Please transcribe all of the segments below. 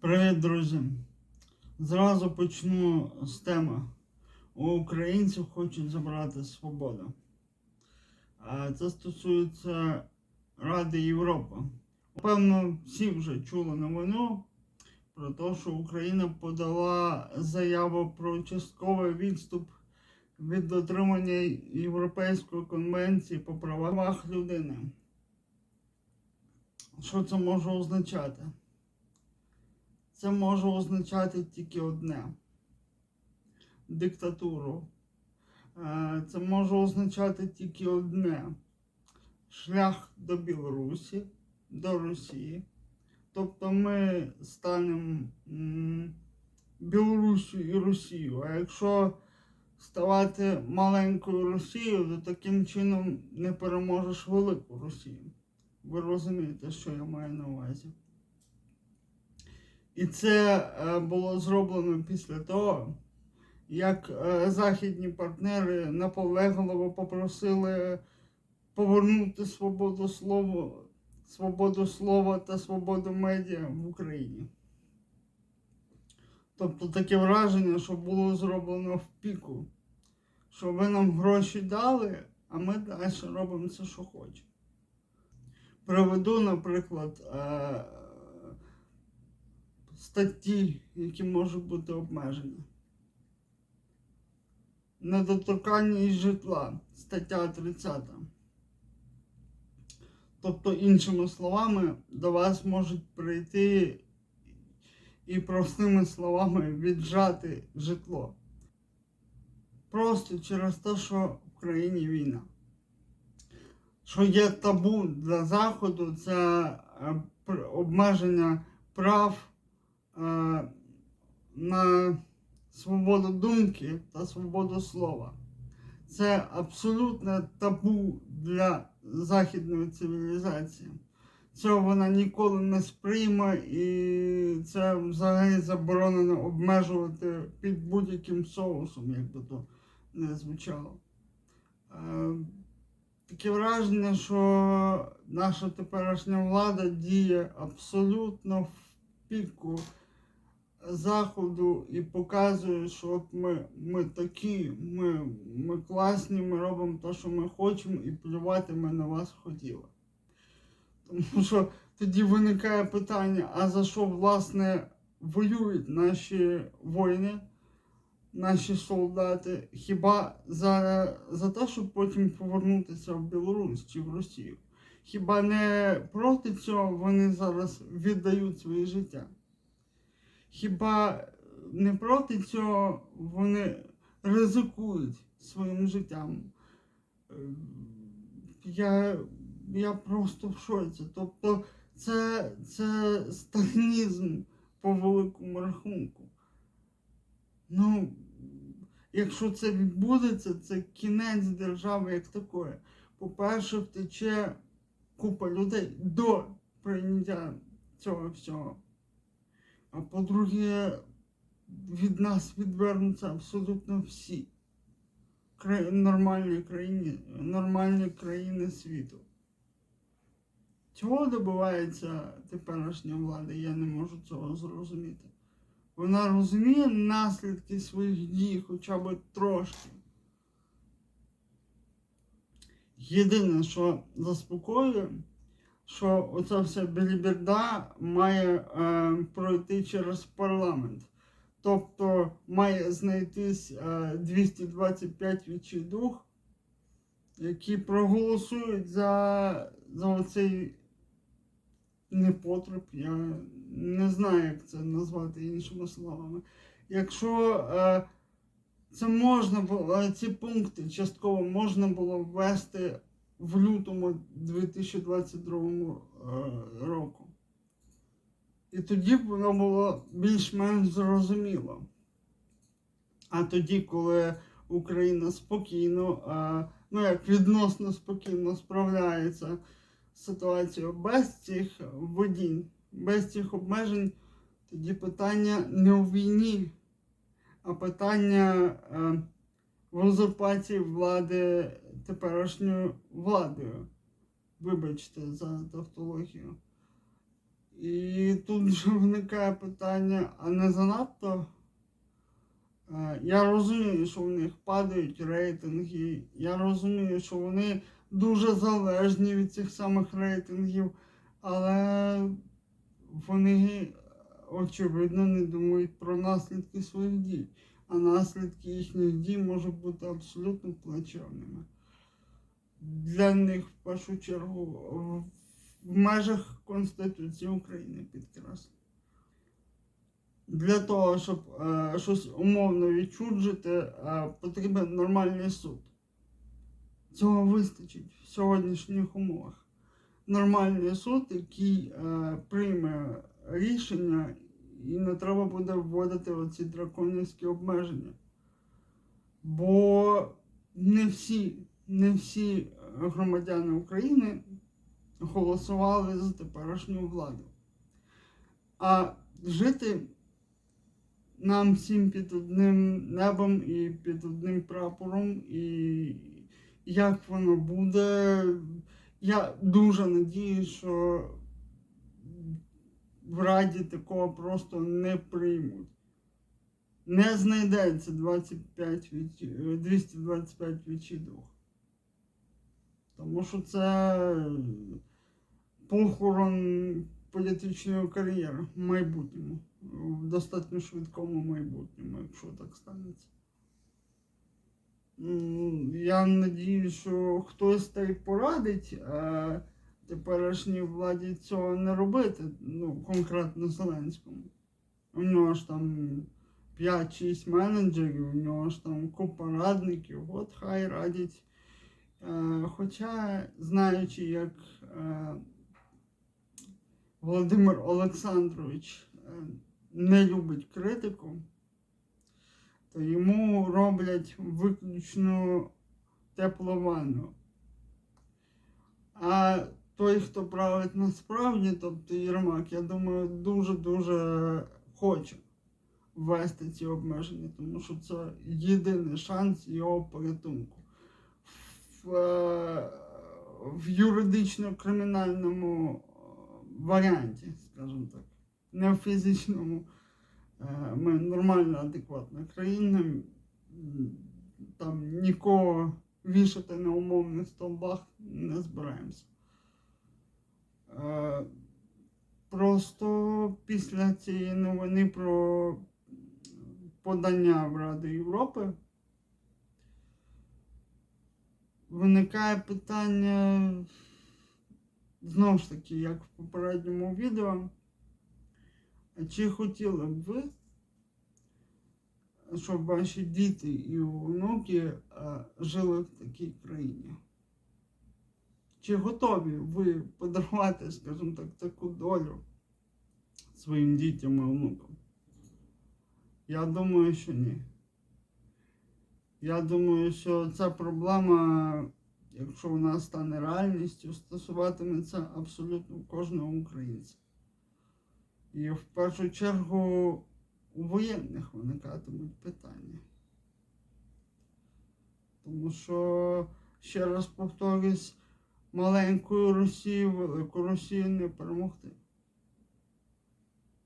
Привіт, друзі! Зразу почну з теми. У українців хочуть забрати свободу. Це стосується Ради Європи. Певно, всі вже чули новину про те, що Україна подала заяву про частковий відступ від дотримання Європейської конвенції по правах людини. Що це може означати? Це може означати тільки одне диктатуру. Е, Це може означати тільки одне шлях до Білорусі, до Росії. Тобто ми станемо м, Білорусю і Росією. А якщо ставати маленькою Росією, то таким чином не переможеш велику Росію. Ви розумієте, що я маю на увазі. І це е, було зроблено після того, як е, західні партнери наполегливо попросили повернути свободу слова, свободу слова та свободу медіа в Україні. Тобто таке враження, що було зроблено в піку, що ви нам гроші дали, а ми далі робимо це, що хочемо. Приведу, наприклад, е, статті, які можуть бути обмежені. Недоторканність житла, стаття 30. Тобто, іншими словами, до вас можуть прийти і простими словами віджати житло. Просто через те, що в країні війна. Що є табу для Заходу, це е, обмеження прав на свободу думки та свободу слова. Це абсолютне табу для західної цивілізації. Цього вона ніколи не сприйме і це взагалі заборонено обмежувати під будь-яким соусом, як би то не звучало. Е, Таке враження, що наша теперішня влада діє абсолютно в піку заходу і показує, що от ми, ми такі, ми, ми класні, ми робимо те, що ми хочемо, і плювати ми на вас хотіли. Тому що тоді виникає питання, а за що власне воюють наші воїни, наші солдати? Хіба за, за те, щоб потім повернутися в Білорусь чи в Росію? Хіба не проти цього вони зараз віддають своє життя? Хіба не проти цього вони ризикують своїм життям? Е, Я, я просто в шоці. Тобто це, це сталінізм по великому рахунку. Ну, якщо це відбудеться, це кінець держави як такої. По-перше, втече купа людей до прийняття цього всього. А по-друге, від нас відвернуться абсолютно всі нормальні країни, нормальні країни світу. Чого добивається теперішня влада, я не можу цього зрозуміти. Вона розуміє наслідки своїх дій хоча б трошки. Єдине, що заспокоює, що оця вся біліберда має е, пройти через парламент. Тобто має знайтись е, 225 відчайдух, які проголосують за, за оцей непотреб. Я не знаю, як це назвати іншими словами. Якщо е, це можна було, е, ці пункти частково можна було ввести в лютому 2022 е, року. І тоді воно було більш-менш зрозуміло. А тоді, коли Україна спокійно, е, ну як відносно спокійно справляється з ситуацією без цих водінь, без цих обмежень, тоді питання не у війні, а питання е, в узурпації влади теперішньою владою. Вибачте за тавтологію. І тут вже виникає питання, а не занадто. Е, Я розумію, що в них падають рейтинги. Я розумію, що вони дуже залежні від цих самих рейтингів, але вони очевидно не думають про наслідки своїх дій. А наслідки їхніх дій можуть бути абсолютно плачевними. Для них в першу чергу в- в межах Конституції України підкреслю. Для того, щоб е, щось умовно відчуджити, е, потрібен нормальний суд. Цього вистачить в сьогоднішніх умовах. Нормальний суд, який е, прийме рішення, і не треба буде вводити оці драконівські обмеження. Бо не всі, не всі громадяни України голосували за теперішню владу. А жити нам всім під одним небом і під одним прапором, і як воно буде, я дуже надіюсь, що в Раді такого просто не приймуть. Не знайдеться 25 від... е, 225 відчідок. Тому що це похорон політичної кар'єри в майбутньому, в достатньо швидкому майбутньому, якщо так станеться. Я надію, що хтось та й порадить а теперішній владі цього не робити, ну, конкретно Зеленському. У нього ж там 5-6 менеджерів, у нього ж там купа радників, от хай радять. Е, Хоча, знаючи, як е, Володимир Олександрович е, не любить критику, то йому роблять виключно теплу ванну. А той, хто править насправді, тобто Єрмак, я думаю, дуже-дуже хоче ввести ці обмеження, тому що це єдиний шанс його порятунку. В, е, в юридично-кримінальному варіанті, скажімо так, не в фізичному. Е, Ми нормальна, адекватна країна. Там нікого вішати на умовних стовбах не збираємося. Е, Просто після цієї новини про подання в Раду Європи виникає питання, знову ж таки, як в попередньому відео, чи хотіли б ви, щоб ваші діти і онуки е, жили в такій країні? Чи готові ви подарувати, скажімо так, таку долю своїм дітям і онукам? Я думаю, що ні. Я думаю, що ця проблема, якщо вона стане реальністю, стосуватиметься абсолютно кожного українця. І в першу чергу у воєнних виникатимуть питання. Тому що, ще раз повторюсь, маленькою Росію, велику Росію не перемогти.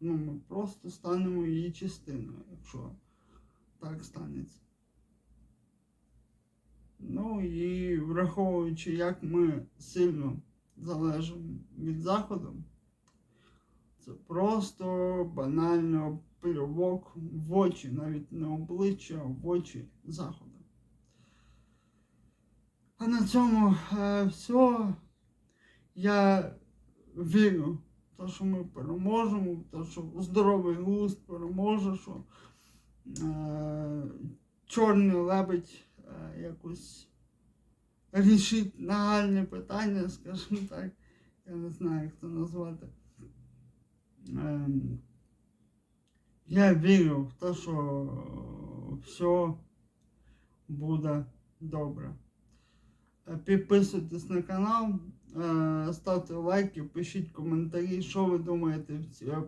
Ну, ми просто станемо її частиною, якщо так станеться. Ну і враховуючи, як ми сильно залежимо від Заходу, це просто банально плювок в очі, навіть не обличчя, а в очі Заходу. А на цьому е, все. Я вірю в що ми переможемо, в що здоровий глузд переможе, що е, чорний лебедь е, якось рішить нагальне питання, скажімо так. Я не знаю, як це назвати. Ем, я вірю в те, що все буде добре. Е, Підписуйтесь на канал, е, ставте лайки, пишіть коментарі, що ви думаєте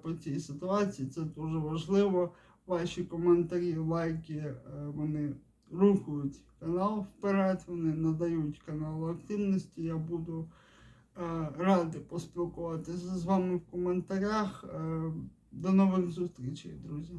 по цій ситуації. Це дуже важливо. Ваші коментарі, лайки, вони рухають канал вперед, вони надають каналу активності. Я буду Е, Радий поспілкуватися з вами в коментарях. Е, До нових зустрічей, друзі.